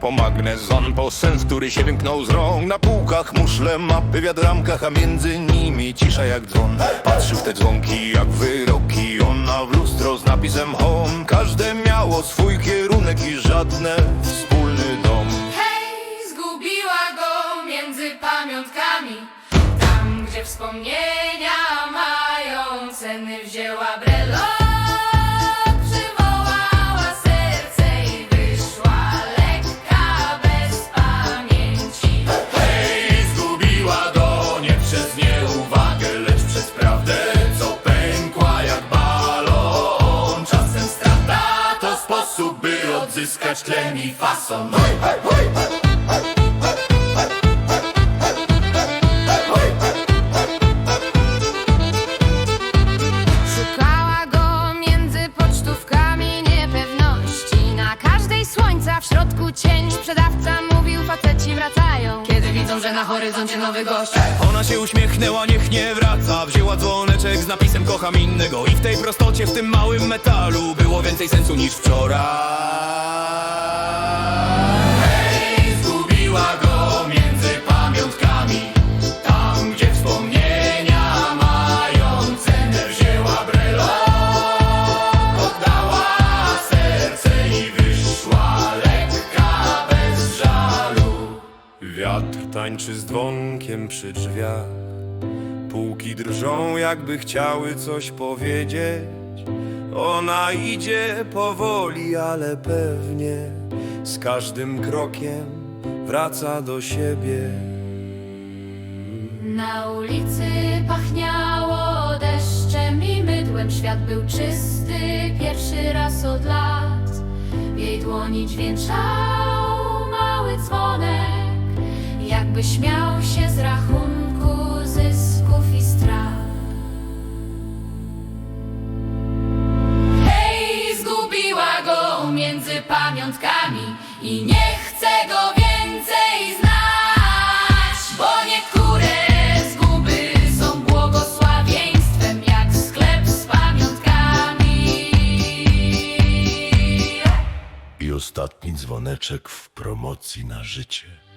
po magnezon Po sens, który się wymknął z rąk. Na półkach muszle, mapy w jadramkach A między nimi cisza jak dzwon. Patrzył w te dzwonki jak wyroki Ona w lustro z napisem home Każde miało swój kierunek I żadne wspólny dom. Hej, zgubiła go między pamiątkami. Tam, gdzie wspomnienia mają ceny Wzięła odzyskać tlen i fason. Hej, hej, hej! Szukała go między pocztówkami niepewności. Na każdej słońca w środku cień. Sprzedawca mówił faceci wracają. Kiedy widzą, że na horyzoncie nowy gość. Ona się uśmiechnęła, niech nie wraca. Wzięła dzwoneczek z napisem kocham innego. I w tej prostocie, w tym małym metalu Było więcej sensu niż wczoraj Wiatr tańczy z dzwonkiem przy drzwiach Półki drżą, jakby chciały coś powiedzieć. Ona idzie powoli, ale pewnie. Z każdym krokiem wraca do siebie. Na ulicy pachniało deszczem i mydłem Świat był czysty pierwszy raz od lat W jej dłoni dźwięczał mały dzwonek Jakby śmiał się z rachunku zysków i strat Hej, zgubiła go między pamiątkami I nie chce go więcej znać Bo niektóre zguby są błogosławieństwem Jak sklep z pamiątkami I ostatni dzwoneczek w promocji na życie.